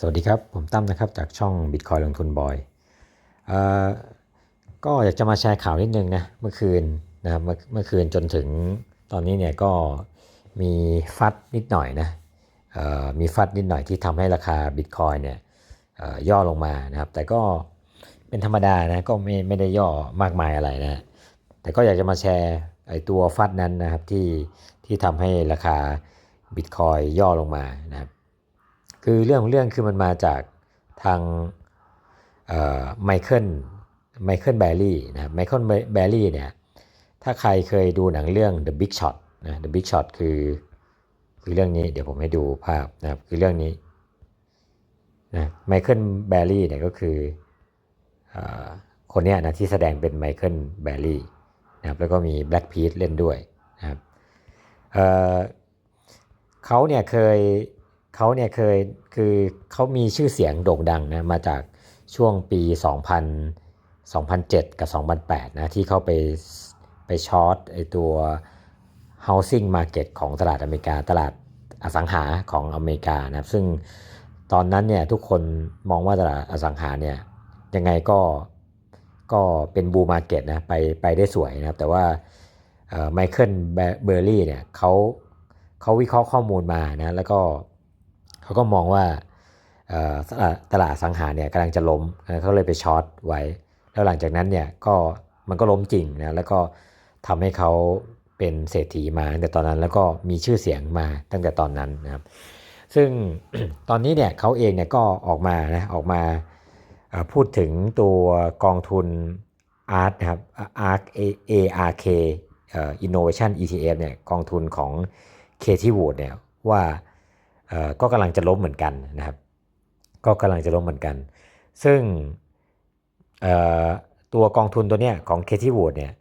สวัสดีครับ ผมตั้มนะครับจากช่อง Bitcoin ลงทุนบอยอก็อยากจะมาแชร์ข่าวนิดนึงนะเมื่อคืนนะครับเมื่อคืนจนถึงตอนนี้เนี่ยก็มีฟัดนิดหน่อยนะมีฟัดนิดหน่อยที่ทำให้ราคา Bitcoin เนี่ยย่อลงมานะครับ แต่ก็เป็นธรรมดานะก็ไม่ไม่ได้ย่อมากมายอะไรนะแต่ก็อยากจะมาแชร์ไอ้ตัวฟัดนั้นนะครับที่ที่ทำให้ราคา Bitcoin ย่อลงมานะครับ คือเรื่องของเรื่องคือมันมาจากทางไมเคิลไมเคิลแบร์รี่นะไมเคิลแบร์รี่เนี่ยถ้าใครเคยดูหนังเรื่อง The Big Shot นะ The Big Shot คือคือเรื่องนี้เดี๋ยวผมให้ดูภาพนะครับคือเรื่องนี้นะไมเคิลแบร์รี่เนี่ยก็คืออคนเนี้ยนะที่แสดงเป็นไมเคิลแบร์รี่นะครับแล้วก็มีแบล็กพีทเล่นด้วยนะครับเเขาเนี่ยเคย เขาเนี่ยเคยคือเขามีชื่อเสียงโด่งดังนะมาจากช่วงปี 2000 2007 กับ 2008 นะที่เขาไปไปช็อตไอตัว housing market ของตลาดอเมริกา ตลาดอสังหาของอเมริกานะครับซึ่งตอนนั้นเนี่ยทุกคนมองว่าตลาดอสังหาเนี่ยยังไงก็ก็เป็นบูมาเก็ตนะไปไปได้สวยนะครับแต่ว่าไมเคิลเบอร์รี่เนี่ยเขาเขาวิเคราะห์ข้อมูลมานะแล้วก็ เขาก็มองว่าตลาดสังหาเนี่ยกำลังจะล้มเขาเลยไปช็อตไว้ แล้วหลังจากนั้นเนี่ยก็มันก็ล้มจริงนะแล้วก็ทำให้เขาเป็นเศรษฐีมาตั้งแต่ตอนนั้นแล้วก็มีชื่อเสียงมาตั้งแต่ตอนนั้นนะครับ ซึ่งตอนนี้เนี่ยเขาเองเนี่ยก็ออกมานะออกมาพูดถึงตัวกองทุน ARK นะครับ ARK ARK Innovation ETF เนี่ยกองทุนของ Katie Wood เนี่ยว่า ก็กำลังจะล้มเหมือนกันนะครับ ก็กำลังจะล้มเหมือนกัน ซึ่งตัวกองทุนตัวเนี้ยของเคที่วูดเนี่ย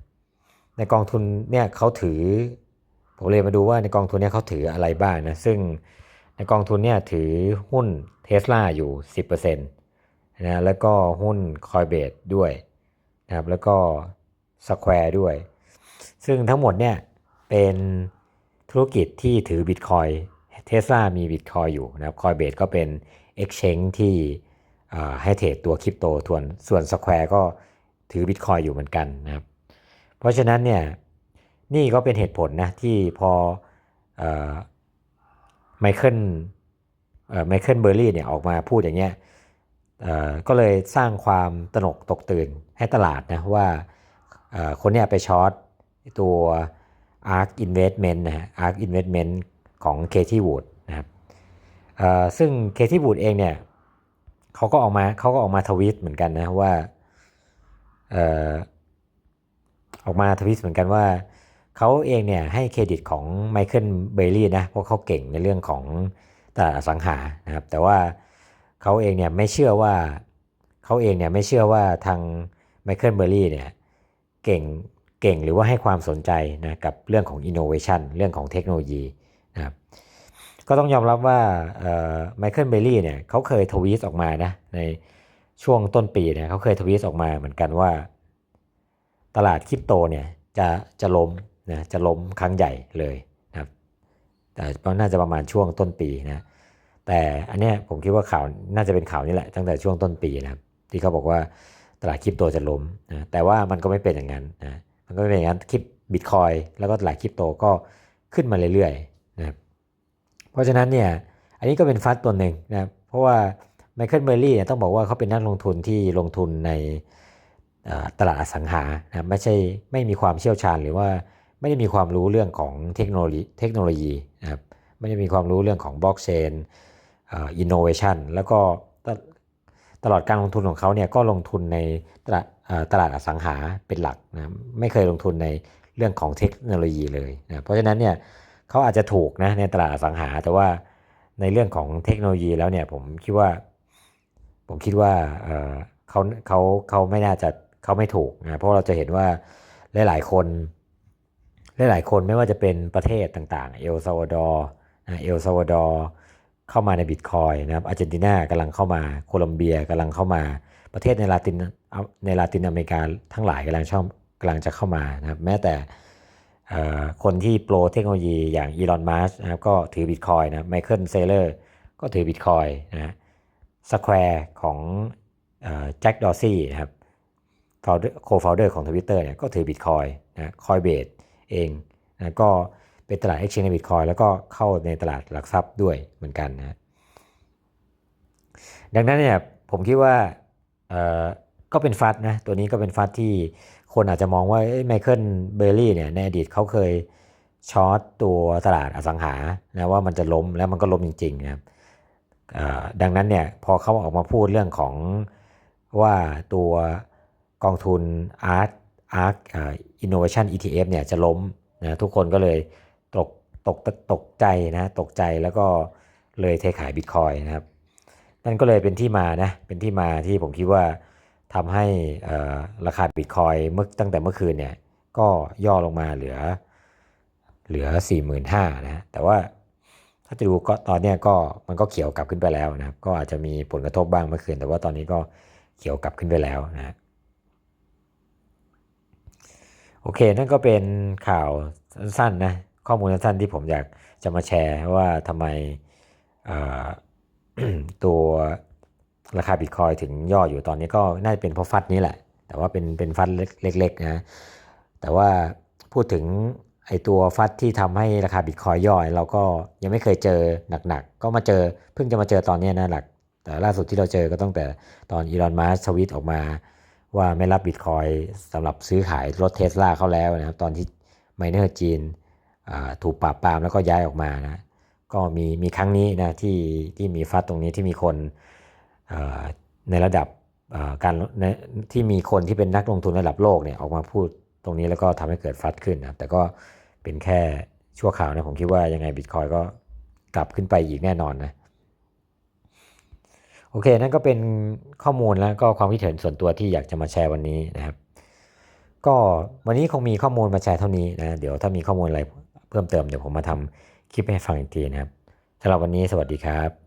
ในกองทุนเนี่ยเขาถือผมเลยมาดูว่าในกองทุนเนี่ยเขาถืออะไรบ้างนะซึ่งในกองทุนเนี่ยถือหุ้นเท s l a อยู่ 10%นะแล้วก็หุ้น Coinbase ด้วยนะครับแล้วก็ Square ด้วย ซึ่งทั้งหมดเนี่ยเป็นธุรกิจที่ถือ Bitcoin เทสลามีบิตคอยอยู่นะครับคอยเบสก็เป็น Exchange ที่ให้เทรดตัวคริปโตส่วนส่วน Square ก็ถือบิตคอยอยู่เหมือนกันนะครับ เพราะฉะนั้นเนี่ยนี่ก็เป็นเหตุผลนะที่พอไมเคิลไมเคิลเบอร์รี่เนี่ยออกมาพูดอย่างเงี้ยก็เลยสร้างความตนกตกตื่นให้ตลาดนะว่าคนเนี้ยไปช็อตตัว ARK Investment นะฮะ ARK Investment ของเคที่วูดนะครับซึ่งเคที่วูดเองเนี่ยเขาก็ออกมาเขาก็ออกมาทวีตเหมือนกันนะว่าออกมาทวีตเหมือนกันว่าเขาเองเนี่ยให้เครดิตของไมเคิลเบลลี่นะเพราะเขาเก่งในเรื่องของตลาดอสังหานะครับแต่ว่าเขาเองเนี่ยไม่เชื่อว่าเขาเองเนี่ยไม่เชื่อว่าทางไมเคิลเบอร์รี่เนี่ยเก่งเก่งหรือว่าให้ความสนใจนะกับเรื่องของอินโนเวชันเรื่องของเทคโนโลยี ก็ต้องยอมรับว่าไมเคิลเบลลี่เนี่ยเขาเคยทวีตออกมานะในช่วงต้นปีเนี่ยเขาเคยทวีตออกมาเหมือนกันว่า ตลาดคริปโตเนี่ยจะจะล้มนะจะล้มครั้งใหญ่เลยนะครับแต่น่าจะประมาณช่วงต้นปีนะแต่อันเนี้ยผมคิดว่าข่าวน่าจะเป็นข่าวนี้แหละตั้งแต่ช่วงต้นปีนะครับที่เขาบอกว่าตลาดคริปโตจะล้มนะแต่ว่ามันก็ไม่เป็นอย่างนั้นนะมันก็ไม่เป็นอย่างนั้นคริปบิตคอยแล้วก็ตลาดคริปโตก็ขึ้นมาเรื่อย เพราะฉะนั้นเนี่ยอันนี้ก็เป็นฟัดตัวหนึ่งนะเพราะว่าไมเคิลเบอร์รี่ต้องบอกว่าเขาเป็นนักลงทุนที่ลงทุนในตลาดอสังหานะไม่ใช่ไม่มีความเชี่ยวชาญหรือว่าไม่ได้มีความรู้เรื่องของเทคโนโลยีเทคโนโลยีนะครับไม่ได้มีความรู้เรื่องของบล็อกเชนอินโนเวชันแล้วก็ตลอดการลงทุนของเขาเนี่ยก็ลงทุนในตลาดตลาดอสังหาเป็นหลักนะไม่เคยลงทุนในเรื่องของเทคโนโลยีเลยนะเพราะฉะนั้นเนี่ย เขาอาจจะถูกนะในตลาดสังหา แต่ว่าในเรื่องของเทคโนโลยีแล้วเนี่ยผมคิดว่า ผมคิดว่าเขาเขาเขาไม่น่าจะเขาไม่ถูกนะเพราะเราจะเห็นว่าหลาย ๆ คนหลาย ๆ คนไม่ว่าจะเป็นประเทศต่าง ๆ เอลซาวาดอร์เอลซาวาดอร์เข้ามาในบิตคอยนะครับอาร์เจนตินากำลังเข้ามาโคลอมเบียกำลังเข้ามาประเทศในลาตินในลาตินอเมริกาทั้งหลายกำลังชอบกำลังจะเข้ามานะครับแม้แต่ คนที่โปรเทคโนโลยีอย่างอีลอนมัสนะครับก็ถือบิตคอยนะไมเคิลเซเลอร์ก็ถือบิตคอยนะ Square ของแจ็คดอร์ซี่นะครับ co-founder ของ Twitter เนี่ยก็ถือ Bitcoin นะ Coinbase เองนะก็เป็นตลาด exchange ใน Bitcoin แล้วก็เข้าในตลาดหลักทรัพย์ด้วยเหมือนกันนะดังนั้นเนี่ยผมคิดว่าก็เป็นฟัดนะตัวนี้ก็เป็นฟัดที่ คนอาจจะมองว่าไมเคิลเบอร์รี่เนี่ยในอดีตเขาเคยช็อตตัวตลาดอสังหานะว่ามันจะล้มแล้วมันก็ล้มจริงๆนะครับดังนั้นเนี่ยพอเขาออกมาพูดเรื่องของว่าตัวกองทุน ARK ARK Innovation ETF เนี่ยจะล้มนะทุกคนก็เลยตกตกตกใจนะตกใจแล้วก็เลยเทขายบิตคอยนะครับนั่นก็เลยเป็นที่มานะเป็นที่มาที่ผมคิดว่า ทำให้ราคาบิตคอยเมื่อตั้งแต่เมื่อคืนเนี่ยก็ย่อลงมาเหลือเหลือ 45,000นะแต่ว่าถ้าจะดูก็ตอนนี้ก็มันก็เขียวกลับขึ้นไปแล้วนะครับ ก็อาจจะมีผลกระทบบ้างเมื่อคืน แต่ว่าตอนนี้ก็เขียวกลับขึ้นไปแล้วนะโอเค นั่นก็เป็นข่าวสั้นๆนะข้อมูลสั้นๆที่ผมอยากจะมาแชร์ว่าทำไมตัว ราคาบิตคอยถึงย่ออยู่ตอนนี้ก็น่าจะเป็นเพราะฟัดนี้แหละ แต่ว่าเป็นเป็นฟัดเล็กๆนะแต่ว่าพูดถึงไอตัวฟัดที่ทำให้ราคาบิตคอยย่อเราก็ยังไม่เคยเจอหนักๆ ก็มาเจอเพิ่งจะมาเจอตอนนี้นะหลัก แต่ล่าสุดที่เราเจอก็ตั้งแต่ตอนอีลอนมัสทวิตออกมาว่าไม่รับบิตคอยสำหรับซื้อขายรถเทสลาเขาแล้วนะครับ ตอนที่ไมเนอร์จีนถูกปราบปรามแล้วก็ย้ายออกมานะก็มีมีครั้งนี้นะที่ที่มีฟัดตรงนี้ที่มีคน ในระดับการที่มีคนที่เป็นนักลงทุนระดับโลกเนี่ยออกมาพูดตรงนี้แล้วก็ทำให้เกิดฟัดขึ้นนะแต่ก็เป็นแค่ชั่วข่าวนะผมคิดว่ายังไงบิตคอยก็กลับขึ้นไปอีกแน่นอนนะโอเค นั่นก็เป็นข้อมูลแล้วก็ความคิดเห็นส่วนตัวที่อยากจะมาแชร์วันนี้นะครับ ก็วันนี้คงมีข้อมูลมาแชร์เท่านี้นะเดี๋ยวถ้ามีข้อมูลอะไรเพิ่มเติมเดี๋ยวผมมาทำคลิปให้ฟังอีกทีนะครับสำหรับวันนี้สวัสดีครับ